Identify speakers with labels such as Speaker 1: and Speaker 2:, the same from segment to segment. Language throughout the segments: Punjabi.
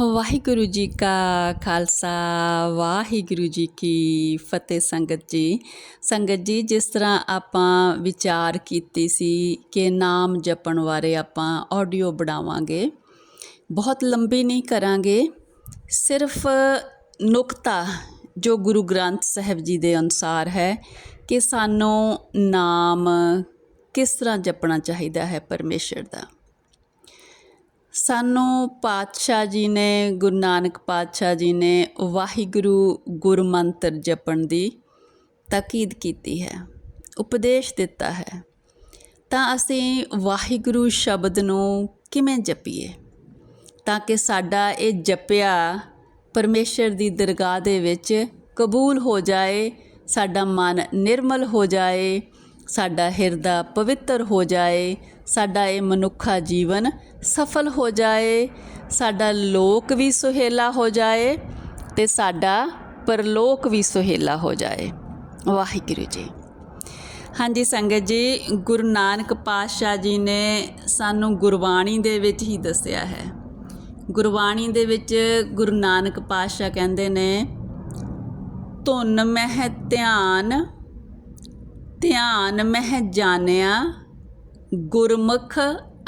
Speaker 1: ਵਾਹਿਗੁਰੂ ਜੀ ਕਾ ਖਾਲਸਾ, ਵਾਹਿਗੁਰੂ ਜੀ ਕੀ ਫਤਿਹ ਸੰਗਤ ਜੀ। ਸੰਗਤ ਜੀ, ਜਿਸ ਤਰ੍ਹਾਂ ਆਪਾਂ ਵਿਚਾਰ ਕੀਤੀ ਸੀ ਕਿ ਨਾਮ ਜਪਣ ਬਾਰੇ ਆਪਾਂ ਆਡੀਓ ਬਣਾਵਾਂਗੇ, ਬਹੁਤ ਲੰਬੀ ਨਹੀਂ ਕਰਾਂਗੇ। ਸਿਰਫ ਨੁਕਤਾ ਜੋ ਗੁਰੂ ਗ੍ਰੰਥ ਸਾਹਿਬ ਜੀ ਦੇ ਅਨੁਸਾਰ ਹੈ ਕਿ ਸਾਨੂੰ ਨਾਮ ਕਿਸ ਤਰ੍ਹਾਂ ਜਪਣਾ ਚਾਹੀਦਾ ਹੈ ਪਰਮੇਸ਼ਰ ਦਾ। ਸਾਨੂੰ ਪਾਤਸ਼ਾਹ ਜੀ ਨੇ, ਗੁਰੂ ਨਾਨਕ ਪਾਤਸ਼ਾਹ ਜੀ ਨੇ ਵਾਹਿਗੁਰੂ ਗੁਰਮੰਤਰ ਜਪਣ ਦੀ ਤਾਕੀਦ ਕੀਤੀ ਹੈ, ਉਪਦੇਸ਼ ਦਿੱਤਾ ਹੈ। ਤਾਂ ਅਸੀਂ ਵਾਹਿਗੁਰੂ ਸ਼ਬਦ ਨੂੰ ਕਿਵੇਂ ਜਪੀਏ? ਤਾਂ ਕਿ ਸਾਡਾ ਇਹ ਜਪਿਆ ਪਰਮੇਸ਼ਰ ਦੀ ਦਰਗਾਹ ਦੇ ਵਿੱਚ ਕਬੂਲ ਹੋ ਜਾਏ, ਸਾਡਾ ਮਨ ਨਿਰਮਲ ਹੋ ਜਾਏ ਸਾਡਾ ਹਿਰਦਾ ਪਵਿੱਤਰ ਹੋ ਜਾਏ, ਸਾਡਾ ਇਹ ਮਨੁੱਖਾ ਜੀਵਨ ਸਫਲ ਹੋ ਜਾਏ, ਸਾਡਾ ਲੋਕ ਵੀ ਸੁਹੇਲਾ ਹੋ ਜਾਏ ਤੇ ਸਾਡਾ ਪਰਲੋਕ ਵੀ ਸੁਹੇਲਾ ਹੋ ਜਾਏ। ਵਾਹਿਗੁਰੂ ਜੀ। ਹਾਂਜੀ ਸੰਗਤ ਜੀ, ਗੁਰੂ ਨਾਨਕ ਪਾਤਸ਼ਾਹ ਜੀ ਨੇ ਸਾਨੂੰ ਗੁਰਬਾਣੀ ਦੇ ਵਿੱਚ ਹੀ ਦੱਸਿਆ ਹੈ। ਗੁਰਬਾਣੀ ਦੇ ਵਿੱਚ ਗੁਰੂ ਨਾਨਕ ਪਾਤਸ਼ਾਹ ਕਹਿੰਦੇ ਨੇ, ਧੁਨ ਮਹਿ ਧਿਆਨ ਧਿਆਨ ਮਹਿ ਜਾਣਿਆ ਗੁਰਮੁਖ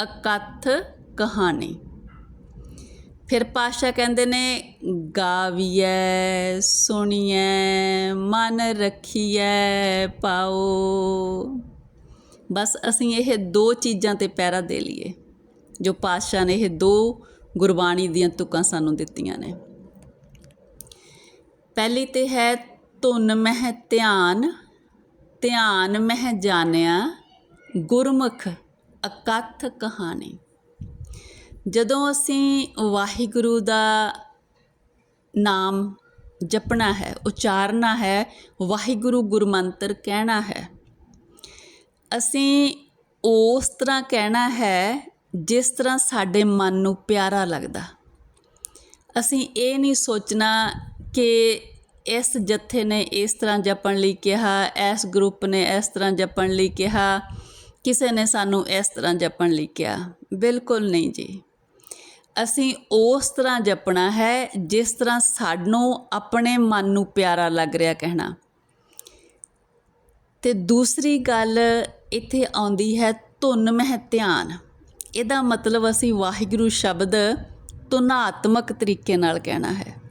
Speaker 1: ਅਕਥ ਕਹਾਣੀ। ਫਿਰ ਪਾਸ਼ਾ ਕਹਿੰਦੇ ਨੇ, ਗਾਵੀਐ, ਸੁਣੀਐ, ਮਨ ਰੱਖੀਐ, ਪਾਓ। ਬਸ ਅਸੀਂ ਇਹ ਦੋ ਚੀਜ਼ਾਂ ਤੇ ਪਹਿਰਾ ਦੇ ਲਈਏ, ਜੋ ਪਾਸ਼ਾ ਨੇ ਇਹ ਦੋ ਗੁਰਬਾਣੀ ਦੀਆਂ ਤੁਕਾਂ ਸਾਨੂੰ ਦਿੱਤੀਆਂ ਨੇ। ਪਹਿਲੀ ਤੇ ਹੈ, ਧੁਨ ਮਹਿ ਧਿਆਨ ਧਿਆਨ ਮਹਿ ਜਾਣਿਆ ਗੁਰਮੁਖ ਅਕਥ ਕਹਾਣੀ। ਜਦੋਂ ਅਸੀਂ ਵਾਹਿਗੁਰੂ ਦਾ ਨਾਮ ਜਪਣਾ ਹੈ, ਉਚਾਰਨਾ ਹੈ, ਵਾਹਿਗੁਰੂ ਗੁਰਮੰਤਰ ਕਹਿਣਾ ਹੈ, ਅਸੀਂ ਉਸ ਤਰ੍ਹਾਂ ਕਹਿਣਾ ਹੈ ਜਿਸ ਤਰ੍ਹਾਂ ਸਾਡੇ ਮਨ ਨੂੰ ਪਿਆਰਾ ਲੱਗਦਾ। ਅਸੀਂ ਇਹ ਨਹੀਂ ਸੋਚਣਾ ਕਿ ਇਸ ਜਥੇ ਨੇ ਇਸ ਤਰ੍ਹਾਂ ਜਪਣ ਲਈ ਕਿਹਾ, ਇਸ ਗਰੁੱਪ ਨੇ ਇਸ ਤਰ੍ਹਾਂ ਜਪਣ ਲਈ ਕਿਹਾ, ਕਿਸੇ ਨੇ ਸਾਨੂੰ ਇਸ ਤਰ੍ਹਾਂ ਜਪਣ ਲਈ ਕਿਹਾ। ਬਿਲਕੁਲ ਨਹੀਂ ਜੀ। ਅਸੀਂ ਉਸ ਤਰ੍ਹਾਂ ਜਪਣਾ ਹੈ ਜਿਸ ਤਰ੍ਹਾਂ ਸਾਨੂੰ ਆਪਣੇ ਮਨ ਨੂੰ ਪਿਆਰਾ ਲੱਗ ਰਿਹਾ ਕਹਿਣਾ। ਤੇ ਦੂਸਰੀ ਗੱਲ ਇੱਥੇ ਆਉਂਦੀ ਹੈ ਧੁਨ ਮਹਿ ਧਿਆਨ। ਇਹਦਾ ਮਤਲਬ ਅਸੀਂ ਵਾਹਿਗੁਰੂ ਸ਼ਬਦ ਧੁਨਾਤਮਕ ਤਰੀਕੇ ਨਾਲ ਕਹਿਣਾ ਹੈ।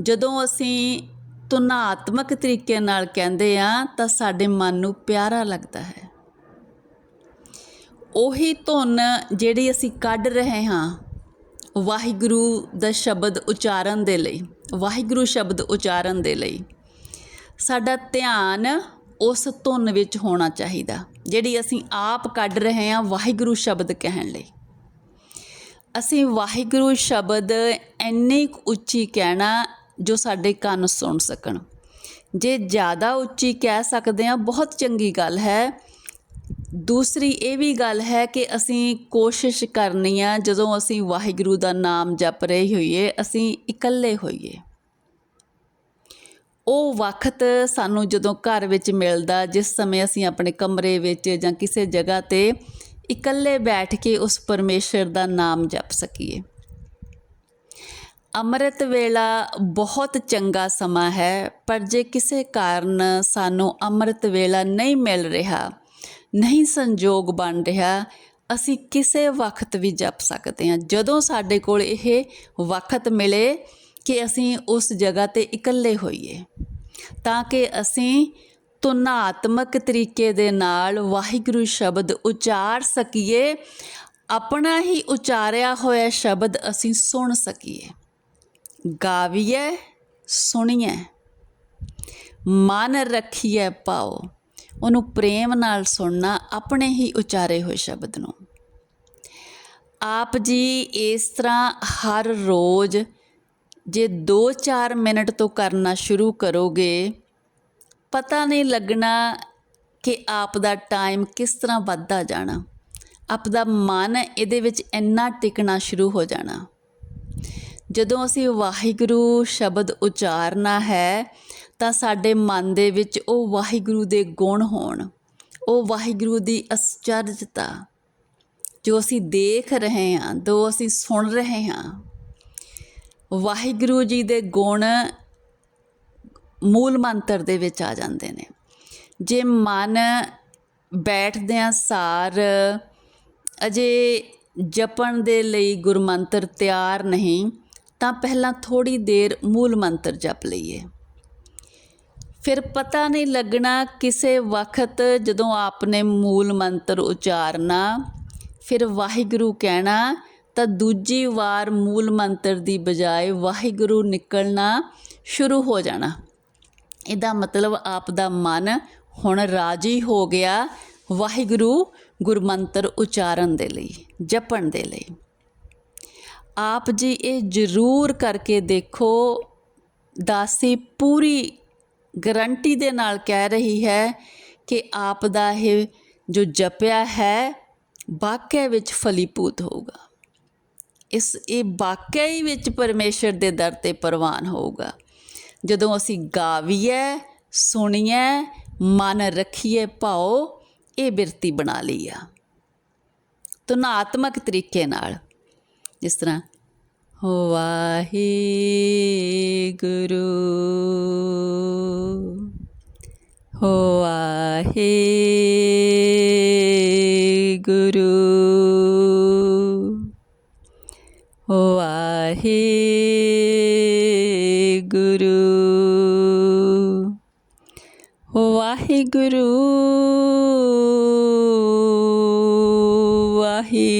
Speaker 1: ਜਦੋਂ ਅਸੀਂ ਧੁਨਾਤਮਕ ਤਰੀਕੇ ਨਾਲ ਕਹਿੰਦੇ ਆ ਤਾਂ ਸਾਡੇ ਮਨ ਨੂੰ ਪਿਆਰਾ ਲੱਗਦਾ ਹੈ। ਉਹੀ ਧੁਨ ਜਿਹੜੀ ਅਸੀਂ ਕੱਢ ਰਹੇ ਹਾਂ, ਵਾਹਿਗੁਰੂ ਦਾ ਸ਼ਬਦ ਉਚਾਰਨ ਦੇ ਲਈ, ਵਾਹਿਗੁਰੂ ਸ਼ਬਦ ਉਚਾਰਨ ਦੇ ਲਈ, ਸਾਡਾ ਧਿਆਨ ਉਸ ਧੁਨ ਵਿੱਚ ਹੋਣਾ ਚਾਹੀਦਾ, ਜਿਹੜੀ ਅਸੀਂ ਆਪ ਕੱਢ ਰਹੇ ਹਾਂ ਵਾਹਿਗੁਰੂ ਸ਼ਬਦ ਕਹਿਣ ਲਈ। ਅਸੀਂ ਵਾਹਿਗੁਰੂ ਸ਼ਬਦ ਇੰਨੀ ਉੱਚੀ ਕਹਿਣਾ ਜੋ ਸਾਡੇ ਕੰਨ ਸੁਣ ਸਕਣ। ਜੇ ਜ਼ਿਆਦਾ ਉੱਚੀ ਕਹਿ ਸਕਦੇ ਹਾਂ, ਬਹੁਤ ਚੰਗੀ ਗੱਲ ਹੈ। ਦੂਸਰੀ ਇਹ ਵੀ ਗੱਲ ਹੈ ਕਿ ਅਸੀਂ ਕੋਸ਼ਿਸ਼ ਕਰਨੀ ਆ, ਜਦੋਂ ਅਸੀਂ ਵਾਹਿਗੁਰੂ ਦਾ ਨਾਮ ਜਪ ਰਹੇ ਹੋਈਏ, ਅਸੀਂ ਇਕੱਲੇ ਹੋਈਏ। ਉਹ ਵਕਤ ਸਾਨੂੰ ਜਦੋਂ ਘਰ ਵਿੱਚ ਮਿਲਦਾ, ਜਿਸ ਸਮੇਂ ਅਸੀਂ ਆਪਣੇ ਕਮਰੇ ਵਿੱਚ ਜਾਂ ਕਿਸੇ ਜਗ੍ਹਾ ਤੇ ਇਕੱਲੇ ਬੈਠ ਕੇ ਉਸ ਪਰਮੇਸ਼ਰ ਦਾ ਨਾਮ ਜਪ ਸਕੀਏ। ਅੰਮ੍ਰਿਤ ਵੇਲਾ ਬਹੁਤ ਚੰਗਾ ਸਮਾਂ ਹੈ, ਪਰ ਜੇ ਕਿਸੇ ਕਾਰਨ ਸਾਨੂੰ ਅੰਮ੍ਰਿਤ ਵੇਲਾ ਨਹੀਂ ਮਿਲ ਰਿਹਾ, ਨਹੀਂ ਸੰਜੋਗ ਬਣ ਰਿਹਾ, ਅਸੀਂ ਕਿਸੇ ਵਕਤ ਵੀ ਜਪ ਸਕਦੇ ਹਾਂ। ਜਦੋਂ ਸਾਡੇ ਕੋਲ ਇਹ ਵਕਤ ਮਿਲੇ ਕਿ ਅਸੀਂ ਉਸ ਜਗ੍ਹਾ ਤੇ ਇਕੱਲੇ ਹੋਈਏ, ਤਾਂ ਕਿ ਅਸੀਂ ਤੁਨਾਤਮਕ ਤਰੀਕੇ ਦੇ ਨਾਲ ਵਾਹਿਗੁਰੂ ਸ਼ਬਦ ਉਚਾਰ ਸਕੀਏ, ਆਪਣਾ ਹੀ ਉਚਾਰਿਆ ਹੋਇਆ ਸ਼ਬਦ ਅਸੀਂ ਸੁਣ ਸਕੀਏ। ਗਾਵੀਏ ਸੁਣੀਏ ਮਨ ਰੱਖੀਏ ਪਾਓ, ਉਹਨੂੰ ਪ੍ਰੇਮ ਨਾਲ ਸੁਣਨਾ ਆਪਣੇ ਹੀ ਉਚਾਰੇ ਹੋਏ ਸ਼ਬਦ ਨੂੰ। ਆਪ ਜੀ ਇਸ ਤਰ੍ਹਾਂ ਹਰ ਰੋਜ਼ ਜੇ 2-4 ਮਿੰਟ ਤੋਂ ਕਰਨਾ ਸ਼ੁਰੂ ਕਰੋਗੇ, ਪਤਾ ਨਹੀਂ ਲੱਗਣਾ ਕਿ ਆਪ ਦਾ ਟਾਈਮ ਕਿਸ ਤਰ੍ਹਾਂ ਵੱਧਦਾ ਜਾਣਾ। ਆਪ ਦਾ ਮਨ ਇਹਦੇ ਵਿੱਚ ਇੰਨਾ ਟਿਕਣਾ ਸ਼ੁਰੂ ਹੋ ਜਾਣਾ। ਜਦੋਂ ਅਸੀਂ ਵਾਹਿਗੁਰੂ ਸ਼ਬਦ ਉਚਾਰਨਾ ਹੈ, ਤਾਂ ਸਾਡੇ ਮਨ ਦੇ ਵਿੱਚ ਉਹ ਵਾਹਿਗੁਰੂ ਦੇ ਗੁਣ ਹੋਣ, ਉਹ ਵਾਹਿਗੁਰੂ ਦੀ ਅਚਰਜਤਾ, ਜੋ ਅਸੀਂ ਦੇਖ ਰਹੇ ਹਾਂ, ਜੋ ਅਸੀਂ ਸੁਣ ਰਹੇ ਹਾਂ। ਵਾਹਿਗੁਰੂ ਜੀ ਦੇ ਗੁਣ ਮੂਲ ਮੰਤਰ ਦੇ ਵਿੱਚ ਆ ਜਾਂਦੇ ਨੇ। ਜੇ ਮਨ ਬੈਠਦਿਆਂ ਸਾਰ ਅਜੇ ਜਪਣ ਦੇ ਲਈ ਗੁਰਮੰਤਰ ਤਿਆਰ ਨਹੀਂ ਤਾਂ ਪਹਿਲਾਂ ਥੋੜੀ ਦੇਰ ਮੂਲ ਮੰਤਰ ਜਪ ਲਈਏ। ਫਿਰ ਪਤਾ ਨਹੀਂ ਲੱਗਣਾ ਕਿਸੇ ਵਕਤ ਜਦੋਂ ਆਪਨੇ ਮੂਲ ਮੰਤਰ ਉਚਾਰਨਾ, ਫਿਰ ਵਾਹਿਗੁਰੂ ਕਹਿਣਾ, ਤਾਂ ਦੂਜੀ ਵਾਰ ਮੂਲ ਮੰਤਰ ਦੀ ਬਜਾਏ ਵਾਹਿਗੁਰੂ ਨਿਕਲਣਾ ਸ਼ੁਰੂ ਹੋ ਜਾਣਾ। ਇਹਦਾ ਮਤਲਬ ਆਪ ਦਾ ਮਨ ਹੁਣ ਰਾਜੀ ਹੋ ਗਿਆ ਵਾਹਿਗੁਰੂ ਗੁਰਮੰਤਰ ਉਚਾਰਨ ਦੇ ਲਈ, ਜਪਣ ਦੇ ਲਈ। ਆਪ ਜੀ ਇਹ ਜ਼ਰੂਰ ਕਰਕੇ ਦੇਖੋ, ਦਾਸੀ ਪੂਰੀ ਗਰੰਟੀ ਦੇ ਨਾਲ ਕਹਿ ਰਹੀ ਹੈ ਕਿ ਆਪ ਦਾ ਇਹ ਜੋ ਜਪਿਆ ਹੈ, ਵਾਕਿਆ ਵਿੱਚ ਫਲੀਪੂਤ ਹੋਊਗਾ। ਇਸ, ਇਹ ਵਾਕਿਆ ਹੀ ਵਿੱਚ ਪਰਮੇਸ਼ਰ ਦੇ ਦਰ ਤੇ ਪ੍ਰਵਾਨ ਹੋਊਗਾ। ਜਦੋਂ ਅਸੀਂ ਗਾਵੀਏ, ਸੁਣੀਏ, ਮਨ ਰੱਖੀਏ ਭਾਓ ਇਹ ਬਿਰਤੀ ਬਣਾ ਲਈ ਆ। ਤੁਨਾਤਮਕ ਤਰੀਕੇ ਨਾਲ ਜਿਸ ਤਰ੍ਹਾਂ ਵਾਹਿਗੁਰੂ। ਵਾਹਿਗੁਰੂ। ਵਾਹਿਗੁਰੂ। ਵਾਹਿਗੁਰੂ। ਵਾਹਿਗੁਰੂ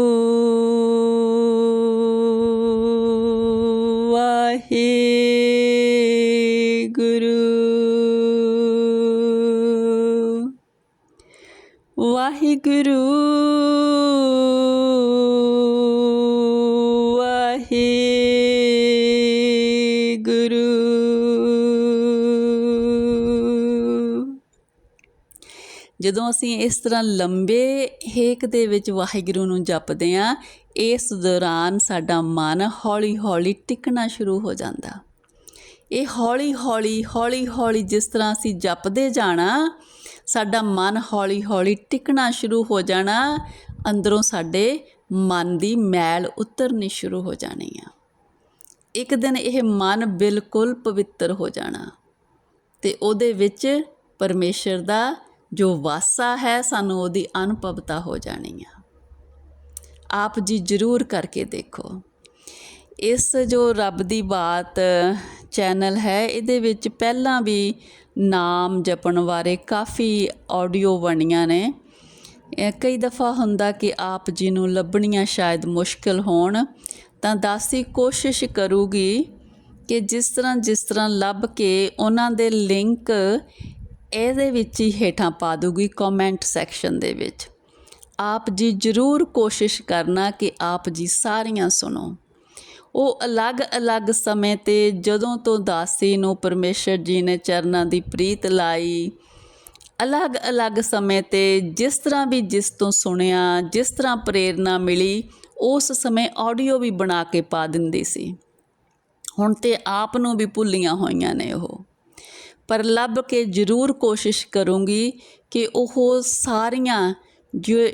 Speaker 1: ਵਾਹਿਗੁਰੂ ਵਾਹਿਗੁਰੂ। ਜਦੋਂ ਅਸੀਂ ਇਸ ਤਰ੍ਹਾਂ ਲੰਬੇ ਹੇਕ ਦੇ ਵਿੱਚ ਵਾਹਿਗੁਰੂ ਨੂੰ ਜਪਦੇ ਆਂ ਇਸ ਦੌਰਾਨ ਸਾਡਾ ਮਨ ਹੌਲੀ-ਹੌਲੀ ਟਿਕਣਾ ਸ਼ੁਰੂ ਹੋ ਜਾਂਦਾ। ਇਹ ਹੌਲੀ-ਹੌਲੀ ਹੌਲੀ-ਹੌਲੀ ਜਿਸ ਤਰ੍ਹਾਂ ਅਸੀਂ ਜਪਦੇ ਜਾਣਾ ਸਾਡਾ ਮਨ ਹੌਲੀ-ਹੌਲੀ ਟਿਕਣਾ ਸ਼ੁਰੂ ਹੋ ਜਾਣਾ। ਅੰਦਰੋਂ ਸਾਡੇ ਮਨ ਦੀ ਮੈਲ ਉਤਰਨੀ ਸ਼ੁਰੂ ਹੋ ਜਾਣੀ ਆ। ਇੱਕ ਦਿਨ ਇਹ ਮਨ ਬਿਲਕੁਲ ਪਵਿੱਤਰ ਹੋ ਜਾਣਾ ਤੇ ਉਹਦੇ ਵਿੱਚ ਪਰਮੇਸ਼ਰ ਦਾ ਜੋ ਵਾਸਾ ਹੈ ਸਾਨੂੰ ਉਹਦੀ ਅਨੁਭਵਤਾ ਹੋ ਜਾਣੀ ਆ। ਆਪ ਜੀ ਜ਼ਰੂਰ ਕਰਕੇ ਦੇਖੋ। ਇਸ ਜੋ ਰੱਬ ਦੀ ਬਾਤ ਚੈਨਲ ਹੈ, ਇਹਦੇ ਵਿੱਚ ਪਹਿਲਾਂ ਵੀ ਨਾਮ ਜਪਣ ਬਾਰੇ ਕਾਫੀ ਆਡੀਓ ਬਣੀਆਂ ਨੇ। ਕਈ ਦਫਾ ਹੁੰਦਾ ਕਿ ਆਪ ਜੀ ਨੂੰ ਲੱਭਣੀਆਂ ਸ਼ਾਇਦ ਮੁਸ਼ਕਲ ਹੋਣ, ਤਾਂ ਦਾਸੀ ਕੋਸ਼ਿਸ਼ ਕਰੂਗੀ ਕਿ ਜਿਸ ਤਰ੍ਹਾਂ ਜਿਸ ਤਰ੍ਹਾਂ ਲੱਭ ਕੇ ਉਹਨਾਂ ਦੇ ਲਿੰਕ ਇਹਦੇ ਵਿੱਚ ਹੀ ਹੇਠਾਂ ਪਾ ਦੂਗੀ ਕਮੈਂਟ ਸੈਕਸ਼ਨ ਦੇ ਵਿੱਚ। ਆਪ ਜੀ ਜ਼ਰੂਰ ਕੋਸ਼ਿਸ਼ ਕਰਨਾ ਕਿ ਆਪ ਜੀ ਸਾਰੀਆਂ ਸੁਣੋ। ਉਹ ਅਲੱਗ-ਅਲੱਗ ਸਮੇਂ ਤੇ ਜਦੋਂ ਤੋਂ ਦਾਸੀ ਨੂੰ ਪਰਮੇਸ਼ਰ ਜੀ ਨੇ ਚਰਨਾਂ ਦੀ ਪ੍ਰੀਤ ਲਾਈ ਅਲੱਗ-ਅਲੱਗ ਸਮੇਂ ਤੇ ਜਿਸ ਤਰ੍ਹਾਂ ਵੀ ਜਿਸ ਤੋਂ ਸੁਣਿਆ, ਜਿਸ ਤਰ੍ਹਾਂ ਪ੍ਰੇਰਣਾ ਮਿਲੀ, ਉਸ ਸਮੇਂ ਆਡੀਓ ਵੀ ਬਣਾ ਕੇ ਪਾ ਦਿੰਦੀ ਸੀ। ਹੁਣ ਤੇ ਆਪ ਨੂੰ ਵੀ ਭੁੱਲੀਆਂ ਹੋਈਆਂ ਨੇ ਉਹ। ਪਰ ਲੱਭ ਕੇ ਜ਼ਰੂਰ ਕੋਸ਼ਿਸ਼ ਕਰੂੰਗੀ ਕਿ ਉਹ ਸਾਰੀਆਂ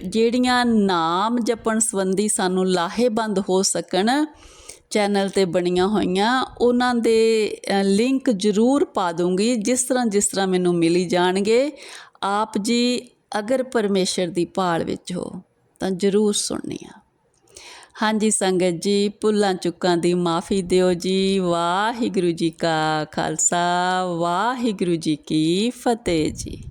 Speaker 1: ਜਿਹੜੀਆਂ ਨਾਮ ਜਪਣ ਸੰਬੰਧੀ ਸਾਨੂੰ ਲਾਹੇਬੰਦ ਹੋ ਸਕਣ ਚੈਨਲ ਤੇ ਬਣੀਆਂ ਹੋਈਆਂ, ਉਹਨਾਂ ਦੇ ਲਿੰਕ ਜ਼ਰੂਰ ਪਾ ਦੂੰਗੀ, ਜਿਸ ਤਰ੍ਹਾਂ ਜਿਸ ਤਰ੍ਹਾਂ ਮੈਨੂੰ ਮਿਲੀ ਜਾਣਗੇ। ਆਪ ਜੀ ਅਗਰ ਪਰਮੇਸ਼ਰ ਦੀ ਭਾਲ ਵਿੱਚ ਹੋ, ਤਾਂ ਜ਼ਰੂਰ ਸੁਣਨੀਆ ਹਾਂਜੀ ਸੰਗਤ ਜੀ, ਭੁੱਲਾਂ ਚੁੱਕਾਂ ਦੀ ਮਾਫੀ ਦਿਓ ਜੀ। ਵਾਹਿਗੁਰੂ ਜੀ ਕਾ ਖਾਲਸਾ, ਵਾਹਿਗੁਰੂ ਜੀ ਕੀ ਫਤਿਹ ਜੀ।